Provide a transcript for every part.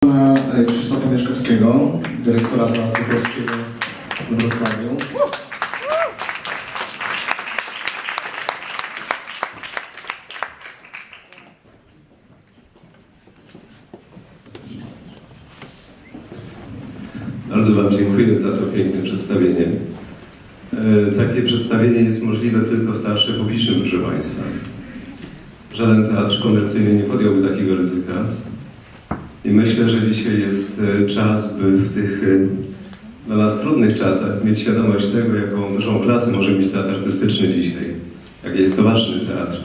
pana e, Krzysztofa Mieszkowskiego, dyrektora Teatru Polskiego w Wrocławiu. Bardzo Wam dziękuję za to piękne przedstawienie. E, Takie przedstawienie jest możliwe tylko w teatrze publicznym, proszę Państwa. Żaden teatr komercyjny nie podjąłby takiego ryzyka. I myślę, że dzisiaj jest e, czas, by w tych e, dla nas trudnych czasach mieć świadomość tego, jaką dużą klasę może mieć teatr artystyczny dzisiaj. Jak jest to ważny teatr.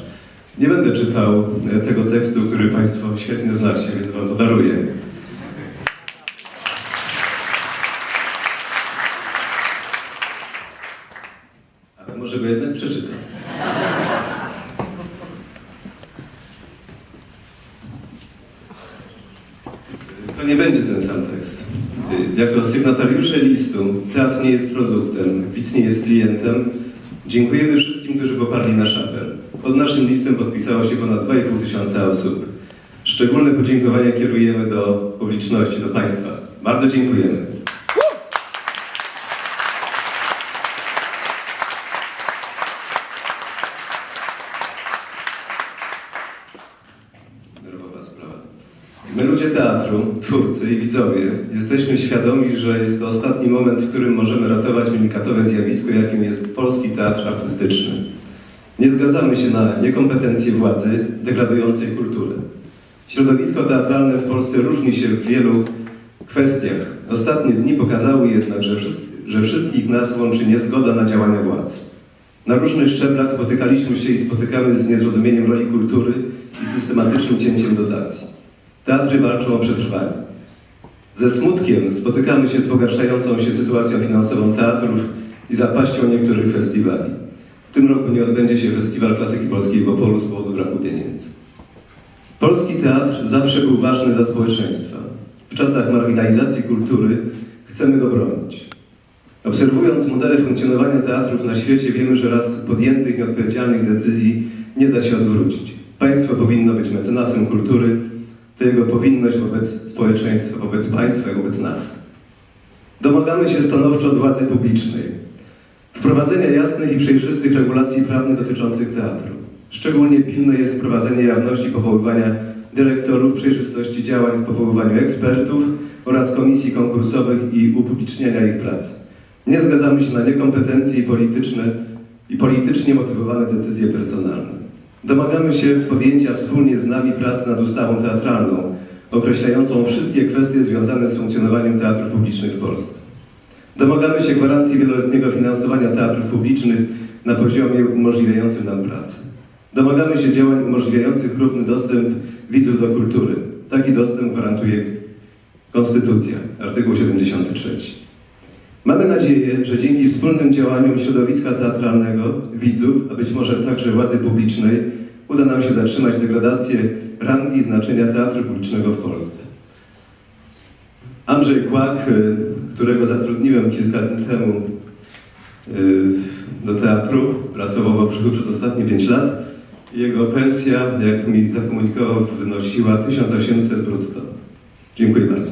Nie będę czytał e, tego tekstu, który Państwo świetnie znacie, więc Wam podaruję. Ale może go jednak przeczytam. To nie będzie ten sam tekst. Jako sygnatariusze listu Teatr nie jest produktem, widz nie jest klientem. Dziękujemy wszystkim, którzy poparli nasz apel. Pod naszym listem podpisało się ponad 2,5 tysiąca osób. Szczególne podziękowania kierujemy do publiczności, do Państwa. Bardzo dziękujemy. My ludzie teatru, twórcy i widzowie jesteśmy świadomi, że jest to ostatni moment, w którym możemy ratować unikatowe zjawisko, jakim jest polski teatr artystyczny. Nie zgadzamy się na niekompetencje władzy degradującej kulturę. Środowisko teatralne w Polsce różni się w wielu kwestiach. Ostatnie dni pokazały jednak, że, wszyscy, że wszystkich nas łączy niezgoda na działania władz. Na różnych szczeblach spotykaliśmy się i spotykamy z niezrozumieniem roli kultury i systematycznym cięciem dotacji. Teatry walczą o przetrwanie. Ze smutkiem spotykamy się z pogarszającą się sytuacją finansową teatrów i zapaścią niektórych festiwali. W tym roku nie odbędzie się Festiwal Klasyki Polskiej w Opolu z powodu braku pieniędzy. Polski teatr zawsze był ważny dla społeczeństwa. W czasach marginalizacji kultury chcemy go bronić. Obserwując modele funkcjonowania teatrów na świecie, wiemy, że raz podjętych nieodpowiedzialnych decyzji nie da się odwrócić. Państwo powinno być mecenasem kultury, to jego powinność wobec społeczeństwa, wobec państwa wobec nas. Domagamy się stanowczo od władzy publicznej wprowadzenia jasnych i przejrzystych regulacji prawnych dotyczących teatru. Szczególnie pilne jest wprowadzenie jawności powoływania dyrektorów, przejrzystości działań w powoływaniu ekspertów oraz komisji konkursowych i upubliczniania ich pracy. Nie zgadzamy się na niekompetencje i polityczne i politycznie motywowane decyzje personalne. Domagamy się podjęcia wspólnie z nami pracy nad ustawą teatralną, określającą wszystkie kwestie związane z funkcjonowaniem teatrów publicznych w Polsce. Domagamy się gwarancji wieloletniego finansowania teatrów publicznych na poziomie umożliwiającym nam pracę. Domagamy się działań umożliwiających równy dostęp widzów do kultury. Taki dostęp gwarantuje Konstytucja, artykuł 73. Mamy nadzieję, że dzięki wspólnym działaniom środowiska teatralnego, widzów, a być może także władzy publicznej, uda nam się zatrzymać degradację rangi znaczenia teatru publicznego w Polsce. Andrzej Kłak, y, którego zatrudniłem kilka dni temu y, do teatru, pracował w Obrzychu przez ostatnie 5 lat. Jego pensja, jak mi zakomunikował, wynosiła 1800 brutto. Dziękuję bardzo.